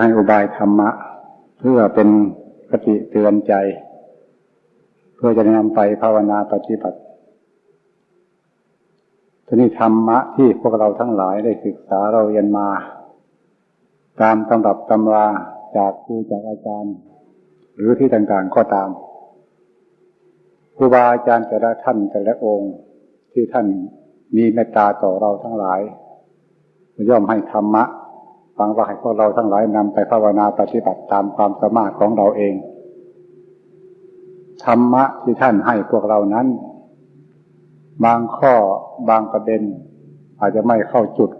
ให้อุบายธรรมะ เพื่อเป็นกติเตือนใจ เพื่อจะนำไปภาวนาปฏิบัติทีนี้ธรรมะที่พวกเราทั้งหลายได้ศึกษาเราเรียนมา ตามตำรับตำราจากครูจากอาจารย์ หรือที่ต่างๆก็ตามครูบาอาจารย์แต่ละท่านแต่ละองค์ที่ท่านมีเมตตาต่อเราทั้งหลายย่อมให้ธรรมะ ฟังว่าให้พวกเราทั้งหลายนำไปภาวนาปฏิบัติตามความสามารถของเราเอง ธรรมะที่ท่านให้พวกเรานั้น บางข้อบางประเด็น อาจจะไม่เข้าจุด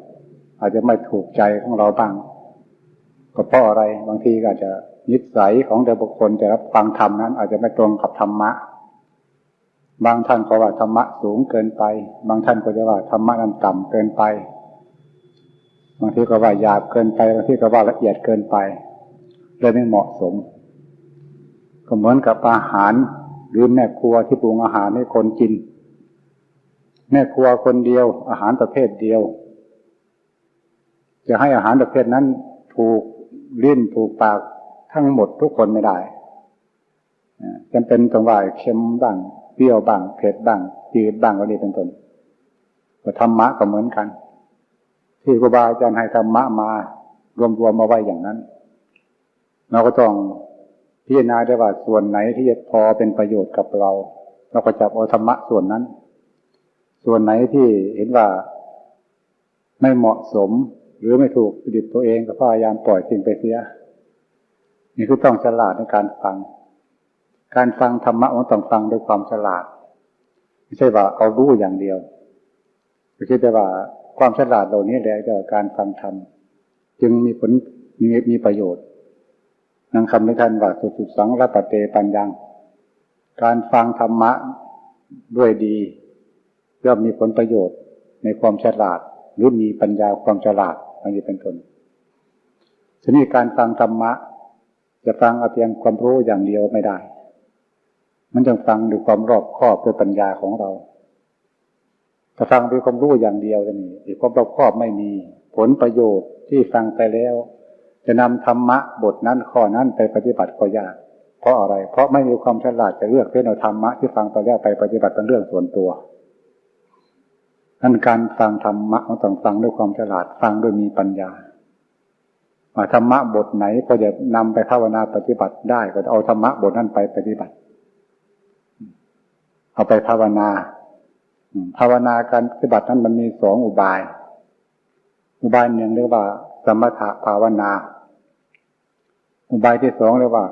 อาจจะไม่ถูกใจของเราบ้างก็เพราะอะไรบางทีก็อาจจะนิสัยของแต่บุคคลแต่รับฟังธรรมนั้น อาจจะไม่ตรงกับธรรมะ บางท่านก็ว่าธรรมะสูงเกินไป บางท่านก็จะว่าธรรมะนั้นต่ำเกินไป บางทีก็ว่าหยาบเกินไปบางทีก็ว่าละเอียดเกินไปเลยไม่เหมาะสม ก็เหมือนกับอาหารหรือแม่ครัวที่ปรุงอาหารให้คนกิน แม่ครัวคนเดียว อาหารประเภทเดียว จะให้อาหารประเภทนั้นถูกลิ้นถูกปากทั้งหมดทุกคนไม่ได้จำเป็นต้องว่าเค็มบ้างเปรี้ยวบ้างเผ็ดบ้างจืดบ้างก็ดีเป็นต้นธรรมะก็เหมือนกัน ที่ครูบาอาจารย์ให้ธรรมะมารวมรวมมาไว้อย่างนั้น เราก็ต้องพิจารณาได้ว่าส่วนไหนที่จะพอเป็นประโยชน์กับเรา เราก็จับเอาธรรมะส่วนนั้น ส่วนไหนที่เห็นว่าไม่เหมาะสมหรือไม่ถูกดิบตัวเองก็พยายามปล่อยทิ้งไปเสีย นี่คือต้องฉลาดในการฟัง การฟังธรรมะมันต้องฟังด้วยความฉลาด ไม่ใช่ว่าเอารู้อย่างเดียว ไม่ใช่แต่ว่าความฉลาดเหล่านี้แหละเกี่ยวกับการฟังธรรมจึงมีผลมีมีประโยชน์นังคำไม่ทันว่าสุดสุดสังรัปเตปัญญัง การฟังธรรมะด้วยดีย่อมมีผลประโยชน์ในความฉลาด หรือมีปัญญาความฉลาดอันนี้เป็นต้นทีนี้การฟังธรรมะ จะฟังเอาเพียงความรู้อย่างเดียวไม่ได้ มันต้องฟังด้วยความรอบคอบด้วยปัญญาของเรา ถ้าฟังด้วยความรู้อย่างเดียวนี่อีกความรอบคอบไม่มี ผลประโยชน์ที่ฟังไปแล้ว จะนำธรรมะบทนั้นข้อนั้นไปปฏิบัติก็ยาก เพราะอะไร เพราะไม่มีความฉลาดจะเลือกเพื่อเอาธรรมะที่ฟังไปแล้วไปปฏิบัติเป็นเรื่องส่วนตัวนั่นการฟังธรรมะเราต้องฟังด้วยความฉลาดฟังด้วยมีปัญญาธรรมะบทไหนพอจะนำไปภาวนาปฏิบัติได้ก็เอาธรรมะบทนั้นไปปฏิบัติ เอาไปภาวนา ภาวนาการปฏิบัตินั้นมันมีสองอุบาย อุบายหนึ่งเรียกว่า สมถภาวนา อุบายที่สองเรียกว่า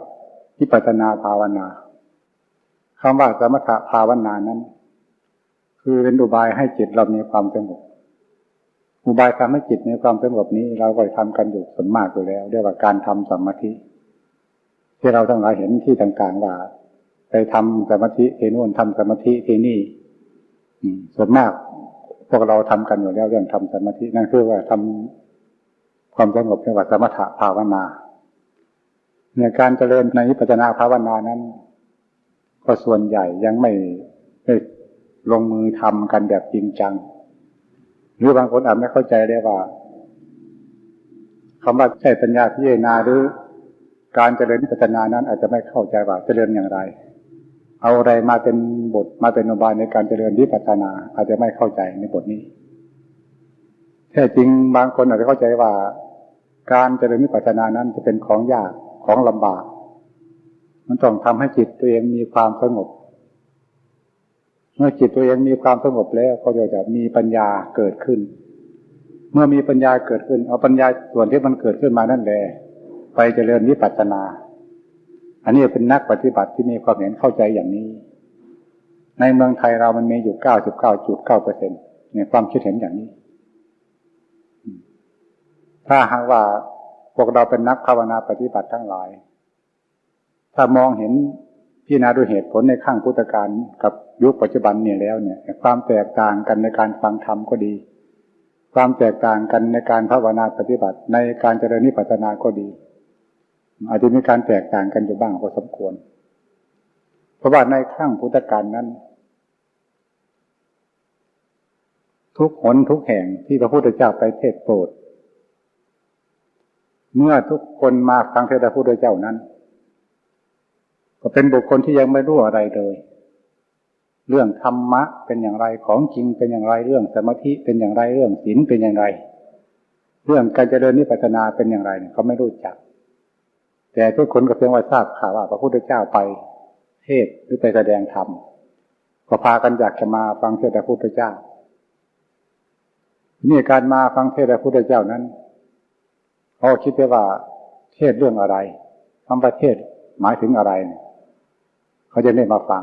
วิปัสนาภาวนาคำว่าสมถภาวนานั้น คือเป็นอุบายให้จิตเรามีความสงบอุบายทำให้จิตมีความสงบนี้ เราก็ทำกันอยู่ส่วนมากอยู่แล้ว เรียกว่าการทำสมาธิ ที่เราทั้งหลายเห็นที่ต่างๆว่าไปทำสมาธิที่นู่นทำสมาธิที่นี่ ส่วนมากพวกเราทำกันอยู่แล้วเรื่องทำสมาธินั่นคือว่าทำความสงบเรียกว่าสมถะภาวนาในการเจริญในปัจนาภาวนานั้น ก็ส่วนใหญ่ยังไม่ได้ลงมือทำกันแบบจริงจัง หรือบางคนอาจไม่เข้าใจได้ว่าคำว่าใช้ปัญญาพิจารณาหรือ การเจริญปัจนานั้นอาจจะไม่เข้าใจว่าเจริญอย่างไร เอาอะไรมาเป็นบทมาเป็นอบายในการเจริญวิปัสสนา อาจจะไม่เข้าใจในบทนี้แท้จริงบางคนอาจจะเข้าใจว่า การเจริญวิปัสสนานั้นจะเป็นของยากของลำบาก มันต้องทำให้จิตตัวเองมีความสงบ เมื่อจิตตัวเองมีความสงบแล้วก็จะมีปัญญาเกิดขึ้น เมื่อมีปัญญาเกิดขึ้น เอาปัญญาส่วนที่มันเกิดขึ้นมานั่นแหละไปเจริญวิปัสสนา อันนี้เป็นนักปฏิบัติที่มีความเห็นเข้าใจอย่างนี้ ในเมืองไทยเรามันมีอยู่เก้าสิบเก้าจุดเก้าเปอร์เซ็นในความคิดเห็นอย่างนี้ ถ้าหากว่าพวกเราเป็นนักภาวนาปฏิบัติทั้งหลาย ถ้ามองเห็นพิจารณาด้วยเหตุผลในข้างพุทธการกับยุคปัจจุบันเนี่ยแล้วเนี่ย ความแตกต่างกันในการฟังธรรมก็ดี ความแตกต่างกันในการภาวนาปฏิบัติในการเจริญนิพพานาก็ดี อาจจะมีการแตกต่างกันอยู่บ้างพอสมควร เพราะว่าในข้างพุทธการนั้น ทุกหนทุกแห่งที่พระพุทธเจ้าไปเทศโปรด เมื่อทุกคนมาฟังเทศพระพุทธเจ้านั้น ก็เป็นบุคคลที่ยังไม่รู้อะไรเลย เรื่องธรรมะเป็นอย่างไรของจริงเป็นอย่างไรเรื่องสมาธิเป็นอย่างไรเรื่องศีลเป็นอย่างไร เรื่องการเจริญนิพพานาเป็นอย่างไรเนี่ยเขาไม่รู้จัก แต่ทุกคนก็เพียงว่าทราบข่าวว่าพระพุทธเจ้าไปเทศหรือไปแสดงธรรมก็พากันอยากจะมาฟังเทศพระพุทธเจ้านี่การมาฟังเทศพระพุทธเจ้านั้นเขาคิดว่าเทศเรื่องอะไรคำประเทศหมายถึงอะไรเนี่ยเขาจะได้มาฟัง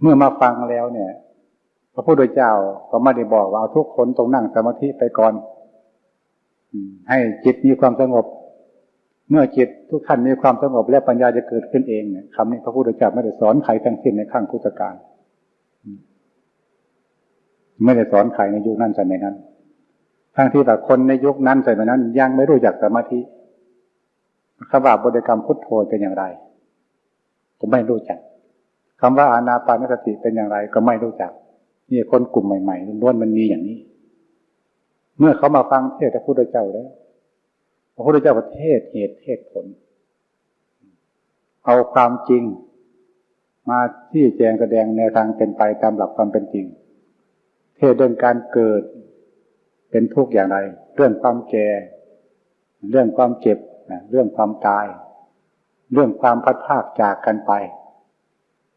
เมื่อมาฟังแล้วเนี่ย พระพุทธเจ้าก็ไม่ได้บอกว่าทุกคนต้องนั่งสมาธิไปก่อนให้จิตมีความสงบ เมื่อจิตทุกท่านมีความสงบและปัญญาจะเกิดขึ้นเองเนี่ยคำนี้พระพุทธเจ้าไม่ได้สอนใครทั้งสิ้นในขั้งพุทธการไม่ได้สอนใครในยุคนั้นสมัยนั้นทั้งที่แต่คนในยุคนั้นสมัยนั้น ยังไม่รู้จักสมาธิคำว่าบริกรรมพุทโธเป็นอย่างไร ก็ไม่รู้จักคำว่าอานาปานสติเป็นอย่างไร ก็ไม่รู้จักนี่คนกลุ่มใหม่ๆล้วนมันมีอย่างนี้ เมื่อเขามาฟังเทศพระพุทธเจ้าแล้ว ระพุทธเจ้าประเทศเหตุเทศผล เอาความจริง มาที่แจงแสดงแนวทางเป็นไปตามหลักความเป็นจริง เทศเรื่องการเกิด เป็นทุกข์อย่างไร เรื่องความแก่ เรื่องความเจ็บเรื่องความตาย เรื่องความพัดภาคจากกันไป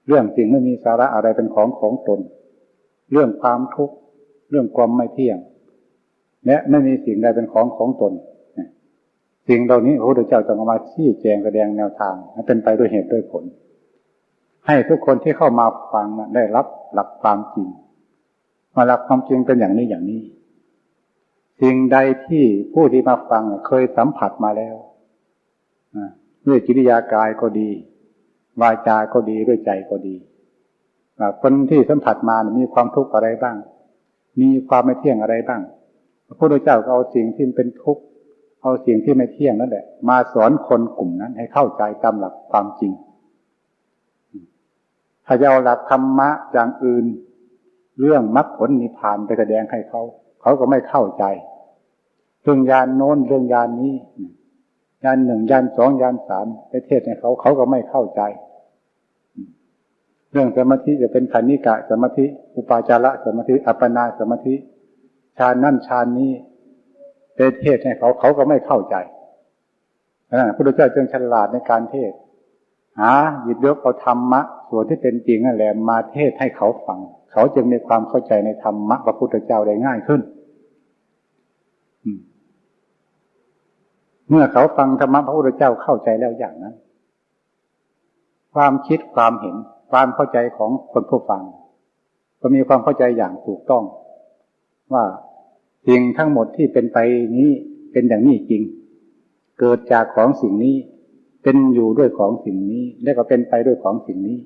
เรื่องสิ่งไม่มีสาระอะไรเป็นของของตน เรื่องความทุกข์ เรื่องความไม่เที่ยง และไม่มีสิ่งใดเป็นของของตน สิ่งเหล่านี้พระพุทธเจ้าจะมาชี้แจงแสดงแนวทางให้เป็นไปด้วยเหตุด้วยผล ให้ทุกคนที่เข้ามาฟังได้รับหลักความจริง มาหลักความจริงเป็นอย่างนี้อย่างนี้ สิ่งใดที่ผู้ที่มาฟังเคยสัมผัสมาแล้วด้วยกิริยากายก็ดี วาจาก็ดีด้วยใจก็ดีคนที่สัมผัสมามีความทุกข์อะไรบ้าง มีความไม่เที่ยงอะไรบ้างพระพุทธเจ้าก็เอาสิ่งที่เป็นทุกข์ เอาสิ่งที่ไม่เที่ยงนั่นแหละ มาสอนคนกลุ่มนั้น ให้เข้าใจตามหลักความจริง ถ้าจะเอาหลักธรรมะอย่างอื่น เรื่องมรรคผลนิพพานไปแสดงให้เขา เขาก็ไม่เข้าใจ เรื่องยานโน้นเรื่องยานนี้ยานหนึ่งยานสองยานสามไปเทศให้เขาเขาก็ไม่เข้าใจ เรื่องสมาธิจะเป็นคณิกะสมาธิ อุปาจาระสมาธิ อัปปนาสมาธิฌานนั่นฌานนี้ ไปเทศให้เขาเขาก็ไม่เข้าใจนะพระพุทธเจ้าจึงฉลาดในการเทศ หาหยิบยกเอาธรรมะ ส่วนที่เป็นจริงนั่นแหละมาเทศให้เขาฟัง เขาจึงมีความเข้าใจในธรรมะพระพุทธเจ้าได้ง่ายขึ้นเมื่อเขาฟังธรรมะพระพุทธเจ้าเข้าใจแล้วอย่างนั้น ความคิดความเห็น ความเข้าใจของคนผู้ฟัง ก็มีความเข้าใจอย่างถูกต้อง ว่า สิ่งทั้งหมดที่เป็นไปนี้เป็นอย่างนี้จริง เกิดจากของสิ่งนี้ เป็นอยู่ด้วยของสิ่งนี้ และก็เป็นไปด้วยของสิ่งนี้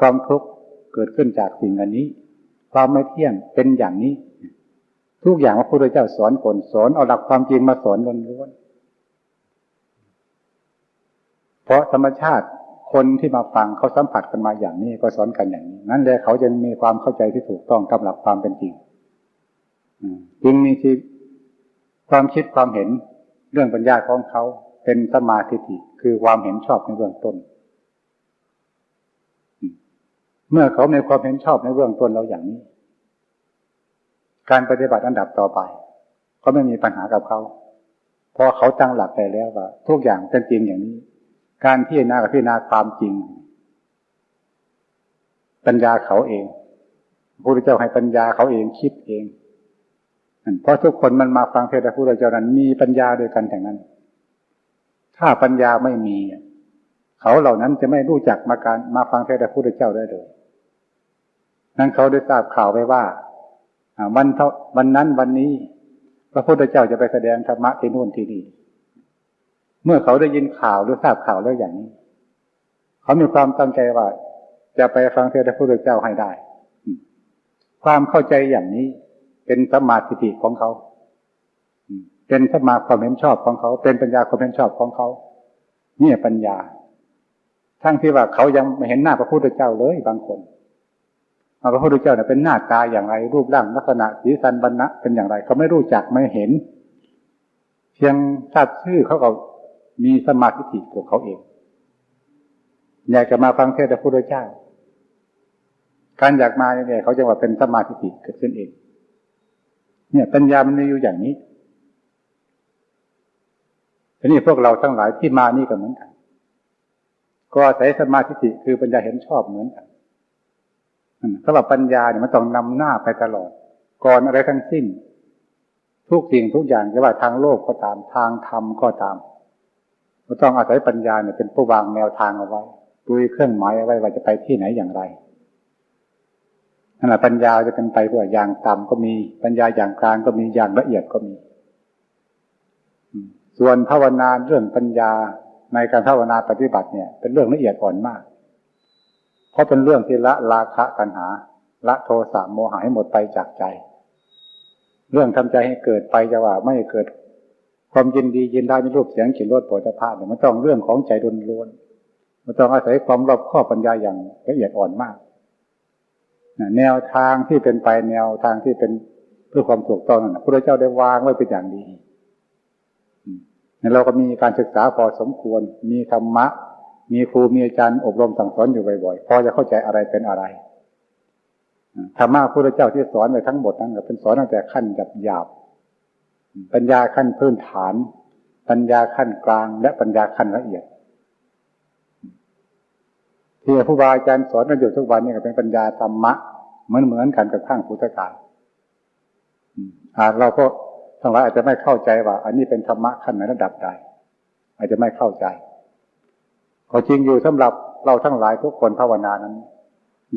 ความทุกข์เกิดขึ้นจากสิ่งอันนี้ ความไม่เที่ยงเป็นอย่างนี้ ทุกอย่างพระพุทธเจ้าสอนคนสอนเอาหลักความจริงมาสอนล้วนๆเพราะธรรมชาติคนที่มาฟังเขาสัมผัสกันมาอย่างนี้ก็สอนกันอย่างนี้ นั่นแหละเขาจะมีความเข้าใจที่ถูกต้องกับหลักความเป็นจริง จึงมีที่ความคิดความเห็นเรื่องปัญญาของเขาเป็นสมาธิิคือความเห็นชอบในเบื้องต้น เมื่อเขามีความเห็นชอบในเบื้องต้นเราอย่างนี้ การปฏิบัติอันดับต่อไป ก็ไม่มีปัญหากับเขาเพราะเขาตั้งหลักไปแล้วว่าทุกอย่างเป็นจริงอย่างนี้ การพิจารณากับพิจารณาความจริง ปัญญาเขาเองพระพุทธเจ้าให้ปัญญาเขาเองคิดเอง เพราะทุกคนมันมาฟังเทศน์พระพุทธเจ้านั้นมีปัญญาด้วยกันแต่นั้น ถ้าปัญญาไม่มีเขาเหล่านั้นจะไม่รู้จักมาการมาฟังเทศน์พระพุทธเจ้าได้เลยนั้นเขาได้ทราบข่าวไปว่าวันเท่าวันนั้นวันนี้ พระพุทธเจ้าจะไปแสดงธรรมะที่นู่นที่นี่เมื่อเขาได้ยินข่าวหรือทราบข่าวแล้วอย่างนี้ เขามีความตั้งใจว่า จะไปฟังเทศน์พระพุทธเจ้าให้ได้ ความเข้าใจอย่างนี้ เป็นสมาธิของเขาเป็นสมาความเห็นชอบของเขา เป็นปัญญาความเห็นชอบของเขาเนี่ยปัญญา ทั้งที่ว่าเขายังไม่เห็นหน้าพระพุทธเจ้าเลยบางคนพระพุทธเจ้าเนี่ยเป็นหน้าตาอย่างไรรูปร่างลักษณะสีสันบรรณะเป็นอย่างไรเขาไม่รู้จักไม่เห็น เพียงทราบชื่อเขาก็มีสมาธิิกับเขาเองอยากจะมาฟังเทศน์พระพุทธเจ้า การอยากมาเนี่ยเขาจะว่าเป็นสมาธิิเกิดขึ้นเอง เนี่ยปัญญามันมีอยู่อย่างนี้ทีนี้พวกเราทั้งหลายที่มานี่ก็เหมือนกัน ก็อาศัยสมาธิคือปัญญาเห็นชอบเหมือนกันสำหรับปัญญาเนี่ยมันต้องนำหน้าไปตลอด ก่อนอะไรทั้งสิ้น ทุกสิ่งทุกอย่างจะว่าทางโลกก็ตามทางธรรมก็ตามเราต้องอาศัยปัญญาเนี่ยเป็นผู้วางแนวทางเอาไว้ดูเครื่องหมายเอาไว้ว่าจะไปที่ไหนอย่างไร นั่นแหละปัญญาจะเป็นไปเพื่ออย่างต่ำก็มี ปัญญาอย่างกลางก็มีอย่างละเอียดก็มี ส่วนภาวนาเรื่องปัญญาในการภาวนาปฏิบัติเนี่ย เป็นเรื่องละเอียดอ่อนมาก เพราะเป็นเรื่องที่ละราคะกันหา ละโทสะโมหะให้หมดไปจากใจ เรื่องทำใจให้เกิดไปจะว่าไม่เกิด ความยินดียินได้ในรูปเสียงกลิ่นรสโผฏฐะเนี่ยมันต้องเรื่องของใจดนล้วนมันต้องอาศัยความรอบคอบปัญญาอย่างละเอียดอ่อนมาก แนวทางที่เป็นไปแนวทางที่เป็นเพื่อความถูกต้องนั่นพระเจ้าได้วางไว้เป็นอย่างดีเราก็มีการศึกษาพอสมควร มีธรรมะ มีครูมีอาจารย์อบรมสั่งสอนอยู่บ่อยๆ พอจะเข้าใจอะไรเป็นอะไรธรรมะพระเจ้าที่สอนไปทั้งหมดนั้นก็เป็นสอนตั้งแต่ขั้นหยาบหยาบ ปัญญาขั้นพื้นฐาน ปัญญาขั้นกลาง และปัญญาขั้นละเอียด ที่ผู้บาอาจารย์สอนกันอยู่ทุกวันนี้ก็เป็นปัญญาธรรมะเหมือนเหมือนกันกับข้างพุทธกาลหาเราก็ทั้งหลายอาจจะไม่เข้าใจว่า อันนี้เป็นธรรมะขั้นไหนระดับใด อาจจะไม่เข้าใจก็จริงอยู่สำหรับเราทั้งหลายทุกคนภาวนานั้น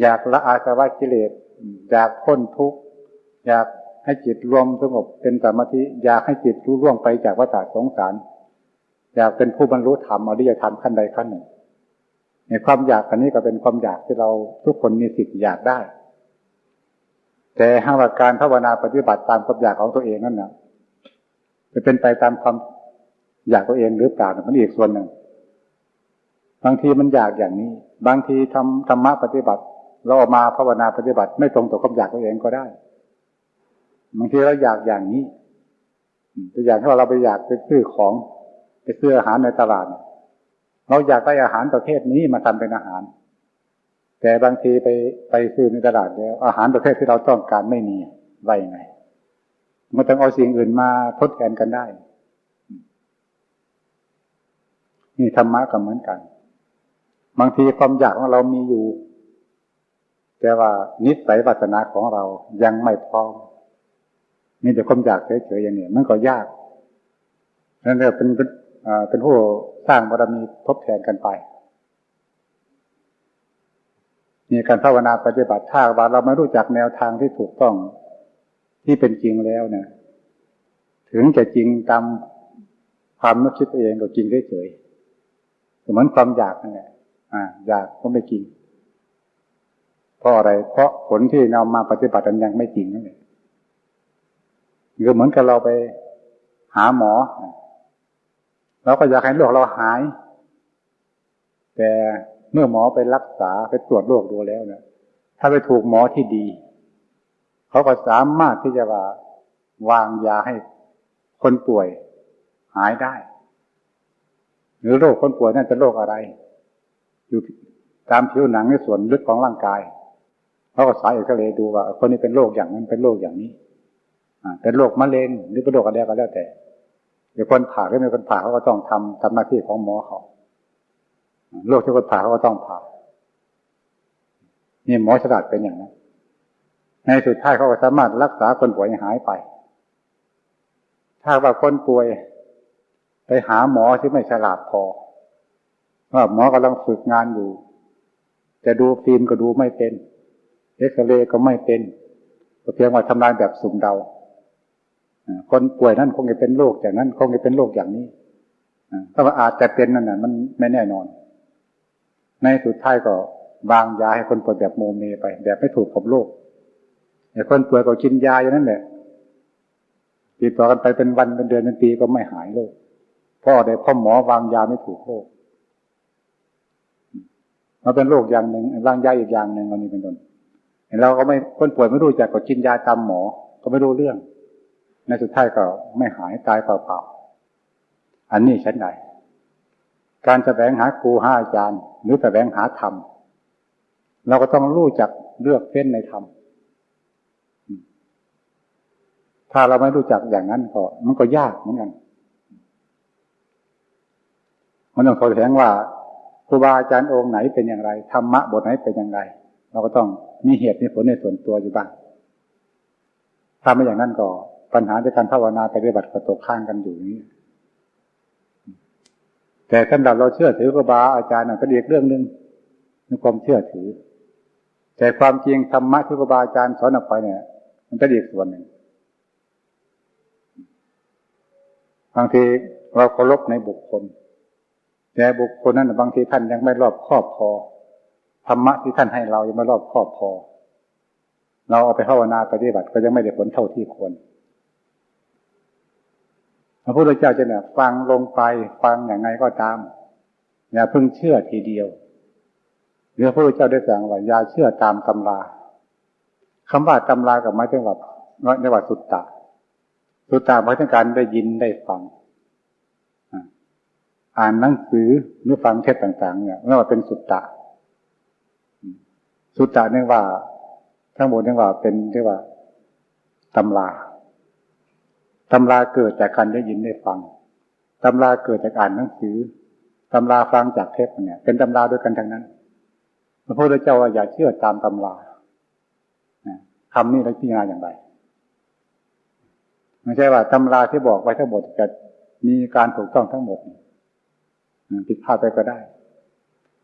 อยากละอาสวะกิเลสอยากพ้นทุกข์อยากให้จิตรวมสงบเป็นสมาธิอยากให้จิตรู้ล่วงไปจากวัฏสงสาร อยากเป็นผู้บรรลุธรรมอริยธรรมขั้นใดขั้นหนึ่ง ในความอยากอันนี้ก็เป็นความอยากที่เราทุกคนมีสิทธิ์อยากได้ แต่หากการภาวนาปฏิบัติตามความอยากของตัวเองนั่นนะจะเป็นไปตามความอยากตัวเองหรือเปล่ามันอีกส่วนหนึ่ง บางทีมันอยากอย่างนี้ บางทีทำธรรมะปฏิบัติ เราออกมาภาวนาปฏิบัติ ไม่ตรงต่อความอยากตัวเองก็ได้ บางทีเราอยากอย่างนี้ตัวอย่างที่เราไปอยากไปซื้อของไปซื้ออาหารในตลาดเเราอยากได้อาหารประเภทนี้มาทำเป็นอาหาร แต่บางทีไปไปซื้อในตลาดแล้ว อาหารประเภทที่เราต้องการไม่มีไว้ไงมันต้องเอาสิ่งอื่นมาทดแทนกันได้ นี่ธรรมะก็เหมือนกัน บางทีความอยากของเรามีอยู่ แต่ว่านิสัยวาสนาของเรายังไม่พร้อมมีแต่ความอยากเฉยๆอย่างนี้มันก็ยากนั่นเองเป็นเป็นผู้ สร้างบารมีทดแทนกันไปนี่การภาวนาปฏิบัติถ้าว่าเราไม่รู้จักแนวทางที่ถูกต้องที่เป็นจริงแล้วเนะถึงจะจริงตามความนึกคิดตัวเองก็จริงเฉยๆเหมือนความอยากนั่นแหละอ่า อยากก็ไม่จริงเพราะอะไร เพราะผลที่นำมาปฏิบัติมันยังไม่จริงนั่นเองก็เหมือนกับเราไปหาหมอ เราก็อยากให้โรคเราหาย แต่เมื่อหมอไปรักษาไปตรวจโรคดูแล้วเนี่ยถ้าไปถูกหมอที่ดี เขาก็สามารถที่จะว่าวางยาให้คนป่วยหายได้ หรือโรคคนป่วยนั่นเป็นโรคอะไร อยู่ตามผิวหนังในส่วนลึกของร่างกายเขาก็สายเอ็กซเรย์ดูว่า คนนี้เป็นโรคอย่างนั้นเป็นโรคอย่างนี้อ่าเป็นโรคมะเร็งหรือเป็นโรคอะไรก็แล้วแต่ ดี๋ยวคนผ่าหรือไม่คนผ่าเขาก็ต้องทำทำหน้าที่ของหมอเขาโรคที่คนผ่าเขาก็ต้องผ่านี่หมอฉลาดเป็นอย่างนั้น ในสุดท้ายเขาก็สามารถรักษาคนป่วยหายไป ถ้าว่าคนป่วย ไปหาหมอที่ไม่ฉลาดพอว่าหมอกำลังฝึกงานอยู่แต่ดูฟิล์มก็ดูไม่เป็นเอ็กซเรย์ก็ไม่เป็นเพียงว่าทำลายแบบสุ่มเดา คนป่วยนั่นคงจะเป็นโรคอย่างนั้นคงจะเป็นโรคอย่างนี้ถ้าว่าอาจจะเป็นนั่นน่ะ มันไม่แน่นอน ในสุดท้ายก็วางยาให้คนป่วยแบบโมเมไป แบบไม่ถูกกับโรคแต่คนป่วยก็กินยาอย่างนั้นแหละติดต่อกันไปเป็นวันเป็นเดือนเป็นปีก็ไม่หายโรคพ่อได้พ่อหมอวางยาไม่ถูกโรคมันเป็นโรคอย่างหนึ่งร่างยาอีกอย่างหนึ่งอันนี้เป็นต้นเราก็ไม่คนป่วยไม่รู้จักก็กินยาตามหมอ ก็ไม่รู้เรื่อง ในสุดท้ายก็ไม่หายตายเปล่าอันนี้ฉันใด การแสวงหาครูห้าอาจารย์ หรือแสวงหาธรรม เราก็ต้องรู้จักเลือกเฟ้นในธรรมถ้าเราไม่รู้จักอย่างนั้นก็ มันก็ยากเหมือนกัน มันต้องแสดงว่าครูบาอาจารย์องค์ไหนเป็นอย่างไรธรรมะบทไหนเป็นอย่างไร เราก็ต้องมีเหตุมีผลในส่วนตัวอยู่บ้างถ้าไม่อย่างนั้นก็ ปัญหาในการภาวนาไปฏิบัติก็ตกข้างกันอยู่นี้ แต่สำหรับเราเชื่อถือครูบาอาจารย์ก็เรียกเรื่องหนึ่งในความเชื่อถือ แต่ความจริงธรรมะที่ครูบาอาจารย์สอนออกไปเนี่ย มันก็อีกส่วนหนึ่งบางทีเราเคารพในบุคคล แต่บุคคลนั้นบางทีท่านยังไม่รอบครอบพอธรรมะที่ท่านให้เรายังไม่รอบครอบพอ เราเอาไปภาวนาปฏิบัติก็ยังไม่ได้ผลเท่าที่ควร พระพุทธเจ้าจะเนี่ยฟังลงไปฟังอย่างไงก็ตามอย่าเพิ่งเชื่อทีเดียวหรือพระพุทธเจ้าได้สั่งว่าอย่าเชื่อตามตำราคำว่าตำรากับหมายถึงว่าเรียกว่าสุตตะสุตตะหมายถึงการได้ยินได้ฟังอ่านหนังสือหรือฟังเทศต่าง ๆ เนี่ยเรียกว่าเป็นสุตตะสุตตะนี่ว่า ทั้งหมดเนี่ว่าเป็นเรียกว่าตำรา ตำราเกิดจากการได้ยินได้ฟังตำราเกิดจากอ่านหนังสือตำราฟังจากเทปเนี่ย เป็นตำราด้วยกันทั้งนั้นพระพุทธเจ้าอย่าเชื่อตามตำราคำนี้เราพิจารณาอย่างไรไม่ใช่ว่าตำราที่บอกไว้ทั้งหมดจะมีการถูกต้องทั้งหมดผิดพลาดไปก็ได้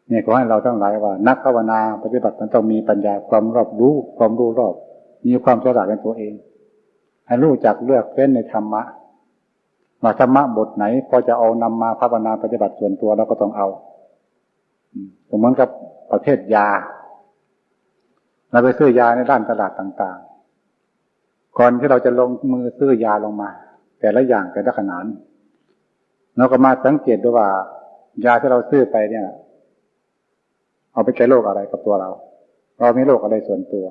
เนี่ยขอให้เราทั้งหลายว่า นักภาวนาปฏิบัติมันต้องมีปัญญาความรอบรู้ความรู้รอบ มีความฉลาดในตัวเอง ให้รู้จักเลือกเฟ้นในธรรมะว่าธรรมะบทไหน พอจะเอานำมาภาวนาปฏิบัติส่วนตัวเราก็ต้องเอาเหมือนกับประเภทยาเราไปซื้อยาในด้านตลาดต่าง ๆ ก่อนที่เราจะลงมือซื้อยาลงมา แต่ละอย่างแต่ละขนาดเราก็มาสังเกตดูว่า ยาที่เราซื้อไปเนี่ย เอาไปแก้โรคอะไรกับตัวเรา เรามีโรคอะไรส่วนตัว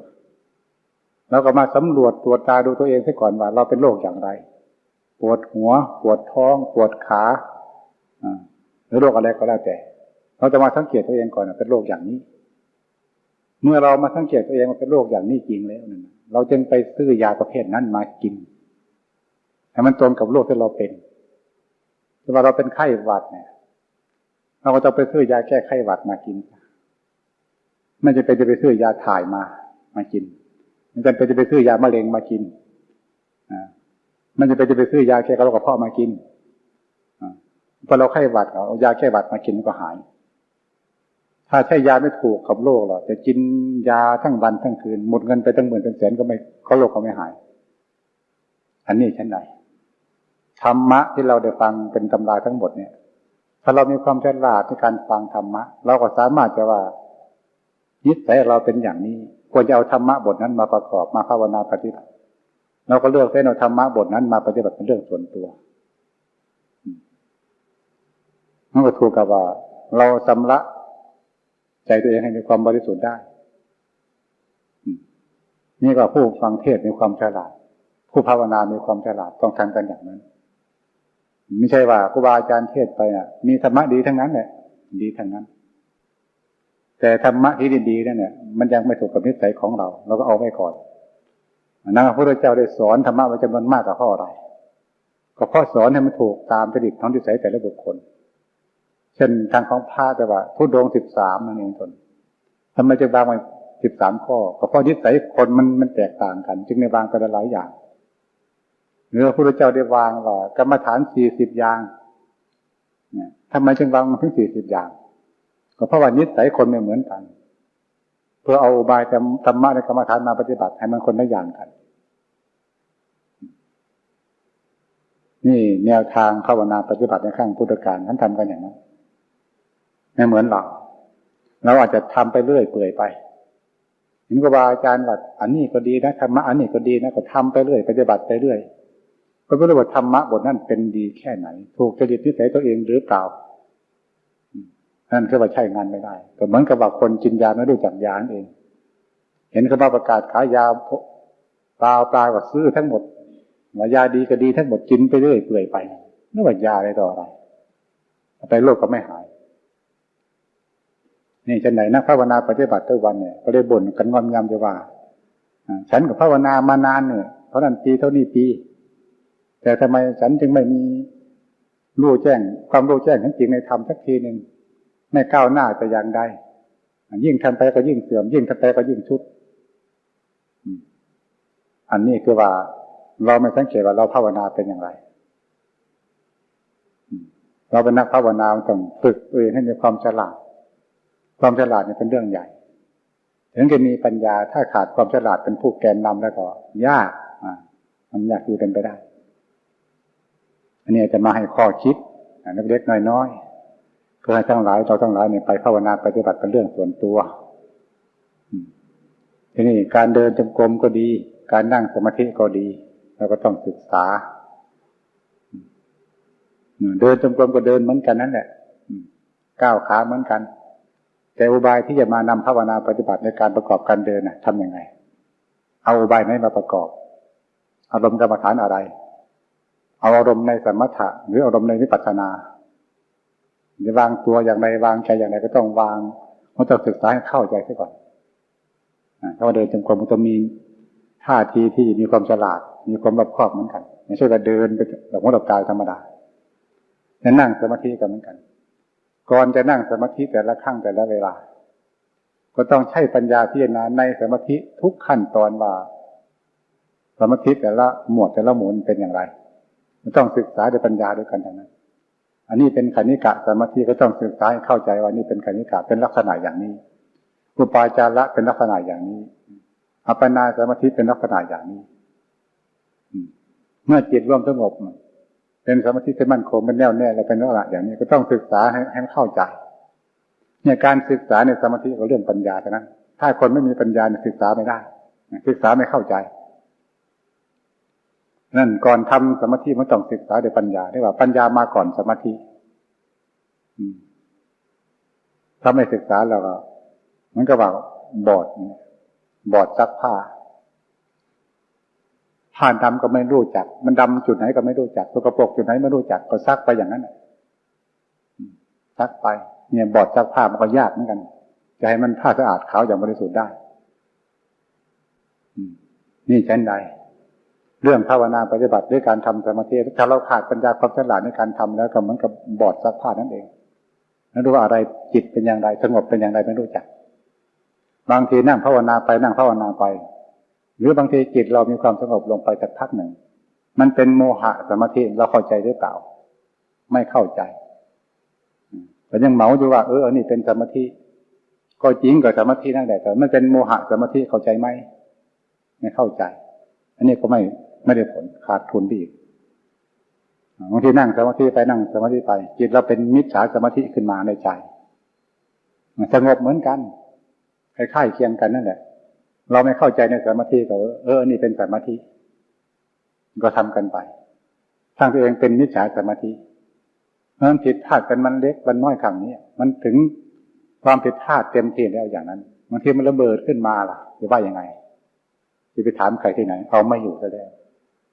แล้วก็มาสำรวจตรวจตาดูตัวเองซะก่อนว่า เราเป็นโรคอย่างไร ปวดหัว ปวดท้อง ปวดขาหรือโรคอะไรก็แล้วแต่ เราจะมาสังเกตตัวเองก่อนเป็นโรคอย่างนี้ เมื่อเรามาสังเกตตัวเองว่าเป็นโรคอย่างนี้จริงแล้วนั่นเราจึงไปซื้อยาประเภทนั้นมากินให้มันตรงกับโรคที่เราเป็นถ้าว่าเราเป็นไข้หวัดเนี่ย เราก็จะไปซื้อยาแก้ไข้หวัดมากินไม่จะเป็นจะไปซื้อยาถ่ายมามากิน มันจำเป็นจะไปซื้อยามะเร็งมากินมันจะเป็นจะไปซื้อยาแก้กระโรคกระเพาะมากินอพอเราไข้หวัดเอายาแก้หวัดมากินก็หาย ถ้าใช้ยาไม่ถูกกับโรคหรอกจะกินยาทั้งวันทั้งคืนหมดเงินไปตั้งหมื่นเป็นแสนก็ไม่ก็โรคเขาไม่หาย อันนี้ชั้นไหนธรรมะที่เราได้ฟังเป็นตำราทั้งหมดเนี่ย ถ้าเรามีความฉลาดในการฟังธรรมะ เราก็สามารถจะว่านิสัยเราเป็นอย่างนี้ ควรจะเอาธรรมะบทนั้นมาประกอบมาภาวนาปฏิบัติ เราก็เลือกเส้นเอาธรรมะบทนั้นมาปฏิบัติเป็นเรื่องส่วนตัวนั่นก็ถูกกับว่า เราสำละใจตัวเองให้มีความบริสุทธิ์ได้นี่ก็ผู้ฟังเทศมีความฉลาด ผู้ภาวนา มีความฉลาดต้องทำกันอย่างนั้น ไม่ใช่ว่าครูบาอาจารย์เทศไปอะ มีธรรมะดีทั้งนั้นแหละดีทั้งนั้น แต่ธรรมะที่ดีๆนั่นเนี่ยมันยังไม่ถูกกับนิสัยของเรา เราก็เอาไว้ก่อนนะพระพุทธเจ้าได้สอนธรรมะไว้จำนวนมากกับพ่ออะไร ก็พ่อสอนให้มันถูกตามจริตของนิสัยแต่ละบุคคล เช่นทางของพระแต่ว่าทุดงสิบสามนั่นเองทนทำไมจึงบางไปสิบสามข้อก็เพราะนิสัยคนมันมันแตกต่างกัน จึงในวางไปหลายอย่างเนื้อพระพุทธเจ้าได้วางว่ากรรมฐานสี่สิบอย่างเนี่ยทำไมจึงวางมาถึงสี่สิบอย่าง ก็เพราะว่านิสัยคนไม่เหมือนกัน เพื่อเอาอบายธรรมะในกรรมฐานมาปฏิบัติให้มันคนละอย่างกัน นี่แนวทางภาวนาปฏิบัติในขั้งพุทธการท่านทำกันอย่างนั้นไม่เหมือนเราเราอาจจะทำไปเรื่อยเปื่อยไปเห็นครูบาอาจารย์ว่าอันนี้ก็ดีนะธรรมะอันนี้ก็ดีนะก็ทำไปเรื่อยปฏิบัติไปเรื่อยก็ไม่รู้ว่าธรรมะบทนั้นเป็นดีแค่ไหน ถูกจริตนิสัยตัวเองหรือเปล่า นั่นคือว่าใช่งานไม่ได้ ก็เหมือนกับว่าคนกินยาไม่รู้จักยาเอง เห็นเขามาประกาศขายยาปลาปลาก็ซื้อทั้งหมดว่ายาดีก็ดีทั้งหมดกินไปเรื่อยเปื่อยไปนึกว่ายาอะไรต่ออะไรไปโลกก็ไม่หาย นี่จะไหนนักภาวนาปฏิบัติทุกวันเนี่ยก็เลยบ่นกันงอมยำจะว่าฉันกับภาวนามานานเนี่ยเพราะนั้นปีเท่านี้ปี แต่ทำไมฉันจึงไม่มีรู้แจ้ง ความรู้แจ้งทั้งจริงในธรรมสักทีหนึ่ง ไม่ก้าวหน้าแต่อย่างใดยิ่งทำไปก็ยิ่งเสื่อม ยิ่งทำไปก็ยิ่งชุดอันนี้คือว่า เราไม่สังเกตว่าเราภาวนาเป็นอย่างไร เราเป็นนักภาวนาต้องฝึกตัวเองให้มีความฉลาด ความฉลาดเนี่ยเป็นเรื่องใหญ่ ถึงจะมีปัญญาถ้าขาดความฉลาดเป็นผู้แกนนำแล้วก็ ยากอมันยากที่เป็นไปได้ อันนี้จะมาให้ข้อคิดเล็กๆน้อยๆ เพื่อให้ทั้งหลายเราทั้งหลายเนี่ยไปภาวนาปฏิบัติเป็นเรื่องส่วนตัวทีนี้การเดินจงกรมก็ดี การนั่งสมาธิก็ดีเราก็ต้องศึกษา เดินจงกรมก็เดินเหมือนกันนั่นแหละก้าวขาเหมือนกัน แต่อุบายที่จะมานำภาวนาปฏิบัติในการประกอบการเดินน่ะทํำยังไง เอาอุบายไหนมาประกอบ อารมณ์กรรมฐานอะไร เอาอารมณ์ในสมถะหรืออารมณ์ในวิปัสสนา จะวางตัวอย่างไรวางใจอย่างไรก็ต้องวางมันต้องศึกษาให้เข้าใจซะก่อนถ้าว่าเดินจงกรมมันต้องมีท่าทีที่มีความฉลาด มีความรอบคอบเหมือนกันไม่ใช่ว่าเดินไปแบบหัวดับกายธรรมดาและนั่งสมาธิกันเหมือนกัน ก่อนจะนั่งสมาธิแต่ละครั้งแต่ละเวลา ก็ต้องใช้ปัญญาพิจารณาในสมาธิทุกขั้นตอนว่าสมาธิแต่ละหมวดแต่ละหมุนเป็นอย่างไรมันต้องศึกษาด้วยปัญญาด้วยกันทั้งนั้น อันนี้เป็นคณิกะสมาธิก็ต้องศึกษาให้เข้าใจว่านี่เป็นคณิกะเป็นลักษณะอย่างนี้อุปาจาระเป็นลักษณะอย่างนี้ อัปปนาสมาธิเป็นลักษณะอย่างนี้เมื่อจิตร่วมสงบเป็นสมาธิที่มั่นคงเป็นแน่วแน่และเป็นลักษณะอย่างนี้ก็ต้องศึกษาให้ให้เข้าใจเนี่ยการศึกษาในสมาธิก็เรื่องปัญญาเท่านั้น ถ้าคนไม่มีปัญญาศึกษาไม่ได้ ศึกษาไม่เข้าใจ นั่นก่อนทำสมาธิมันต้องศึกษาด้วยปัญญาได้ว่าปัญญามาก่อนสมาธิถ้าไม่ศึกษาเราก็มันก็ว่าบอด บอดซักผ้าผ้าดำก็ไม่รู้จัก มันดำจุดไหนก็ไม่รู้จักสกปรกจุดไหนไม่รู้จักก็ซักไปอย่างนั้นซักไป เนี่ยบอดซักผ้ามันก็ยากเหมือนกัน จะให้มันผ้าสะอาดขาวอย่างบริสุทธิ์ได้นี่เช่นใด เรื่องภาวนาปฏิบัติด้วยการทำสมาธิถ้าเราขาดปัญญาความฉลาดในการทำแล้วก็เหมือนกับบอดซักผ้านั่นเองแล้วรู้ว่าอะไรจิตเป็นอย่างไรสงบเป็นอย่างไรไม่รู้จัก บางทีนั่งภาวนาไปนั่งภาวนาไป หรือบางทีจิตเรามีความสงบลงไปสักพักหนึ่ง มันเป็นโมหะสมาธิเราเข้าใจหรือเปล่า ไม่เข้าใจแต่ยังเหมาอยู่ว่าเอออันนี้เป็นสมาธิก็จริงกับสมาธินั่นแหละแต่มันเป็นโมหะสมาธิเข้าใจไหมไม่เข้าใจ อันนี้ก็ไม่ ไม่ได้ผลขาดทุนไปอีกบางทีนั่งสมาธิไปนั่งสมาธิไป จิตเราเป็นมิจฉาสมาธิขึ้นมาในใจสงบเหมือนกันคล้ายๆเคียงกันนั่นแหละ เราไม่เข้าใจในสมาธิก็เออนี่เป็นสมาธิ ก็ทำกันไปทั้งตัวเองเป็นนิสัยสมาธิเพราะนั้นผิดพลาดกันมันเล็กมันน้อยครั้งนี้มันถึงความผิดพลาดเต็มที่แล้วอย่างนั้นบางทีมันระเบิดขึ้นมาล่ะจะว่ายังไงจะไปถามใครที่ไหน เอาไม่อยู่ซะแล้ว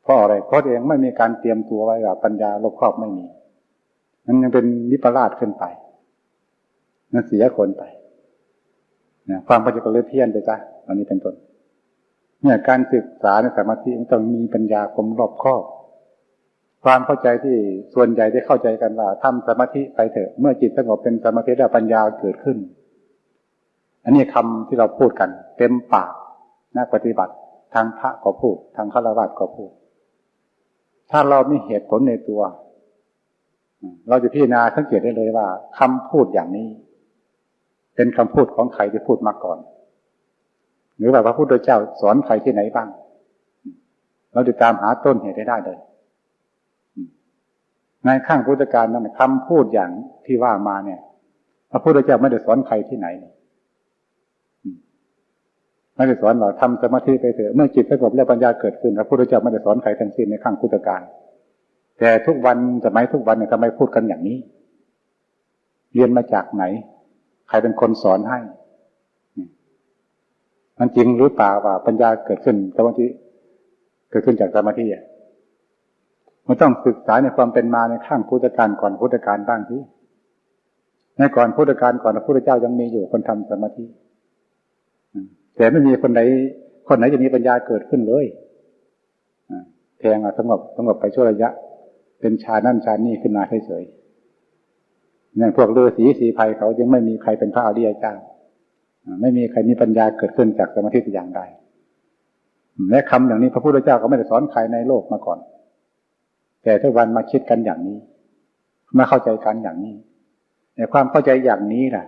เพราะอะไรเพราะเองไม่มีการเตรียมตัวไว้ว่าปัญญาลบครอบไม่มีมันยังเป็นนิพพาดขึ้นไปนั่นเสียคนไปนะความปัจจุบันเลยเพี้ยนไปจ้ะอันนี้เป็นต้นเนี่ยการศึกษาในสมาธิต้องมีปัญญาคมรอบครอบ ความเข้าใจที่ส่วนใหญ่ได้เข้าใจกันว่าทำสมาธิไปเถอะ เมื่อจิตสงบเป็นสมาธิแล้วปัญญาเกิดขึ้น อันนี้คำที่เราพูดกัน เต็มปากนักปฏิบัติทางพระก็พูดทางฆราวาสก็พูด ถ้าเรามีเหตุผลในตัว เราจะพิจารณาสังเกตได้เลยว่าคำพูดอย่างนี้ เป็นคำพูดของใครที่พูดมาก่อน หรือว่าพระพุทธเจ้าสอนใครที่ไหนบ้าง เราจะตามหาต้นเหตุได้เลยในข้างพุทธการนั้นคำพูดอย่างที่ว่ามาเนี่ย พระพุทธเจ้าไม่ได้สอนใครที่ไหน ไม่ได้สอนว่าทำสมาธิไปเถอะเมื่อจิตสงบแล้วปัญญาเกิดขึ้นพระพุทธเจ้าไม่ได้สอนใครทั้งสิ้นในขั้งพุทธการ แต่ทุกวันสมัยทุกวันเนี่ยทำไมพูดกันอย่างนี้ เรียนมาจากไหน ใครเป็นคนสอนให้ มันจริงหรือเปล่าว่าปัญญาเกิดขึ้นสมาธิเกิดขึ้นจากสมาธิมันต้องศึกษาในความเป็นมาในข้างพุทธการก่อนพุทธการบ้างที่ในก่อนพุทธกาลก่อนพระพุทธเจ้ายังมีอยู่คนทำสมาธิ แต่ไม่มีคนไหน คนไหนจะมีปัญญาเกิดขึ้นเลยแทงอะสงบสงบไปช่วระยะ เป็นชานั่นชานี่ขึ้นมาเฉยๆนี่ยพวกฤาษีสีภัยเขายังไม่มีใครเป็นพระอริยเจ้าไม่มีใครมีปัญญาเกิดขึ้นจากสมาธิอย่างใดและคำอย่างนี้พระพุทธเจ้าก็ไม่ได้สอนใครในโลกมาก่อน แต่ทุกวันมาคิดกันอย่างนี้ มาเข้าใจกันอย่างนี้แต่ความเข้าใจอย่างนี้แหละ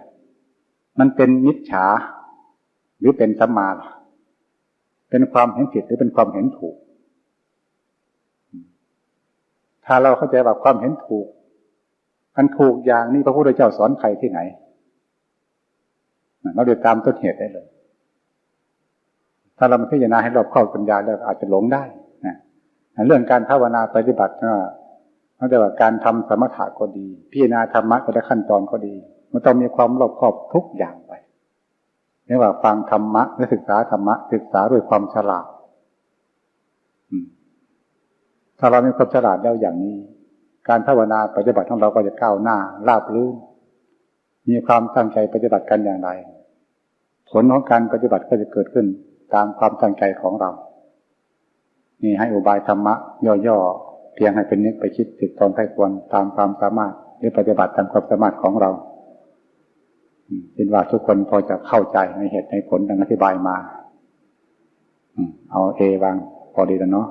มันเป็นมิจฉา หรือเป็นสัมมาเป็นความเห็นผิดหรือเป็นความเห็นถูก ถ้าเราเข้าใจว่าความเห็นถูกอันถูกอย่างนี้พระพุทธเจ้าสอนใครที่ไหน เราเดือดตามต้นเหตุได้เลย ถ้าเราพิจารณาให้รอบครอบปัญญาแล้วอาจจะหลงได้นะเรื่องการภาวนาปฏิบัติก็นอกจากการทำสมถะก็ดี พิจารณาธรรมะก็ได้ขั้นตอนก็ดี มันต้องมีความรอบครอบทุกอย่างไป นี่ว่าฟังธรรมะและศึกษาธรรมะศึกษาด้วยความฉลาดถ้าเรามีความฉลาดแล้วอย่างนี้ การภาวนาปฏิบัติของเราก็จะก้าวหน้าราบรื่น มีความตั้งใจปฏิบัติกันอย่างไร ผลของการปฏิบัติก็จะเกิดขึ้นตามความตั้งใจของเรา นี่ให้อุบายธรรมะ ย่อๆเพียงให้เป็นนึกไปคิดติดตอนไข้ควรตามความสามารถหรือปฏิบัติตามความสามารถของเรา เป็นว่าทุกคนพอจะเข้าใจในเหตุในผลดังอธิบายมา เอาเอวางพอดีแล้วเนาะ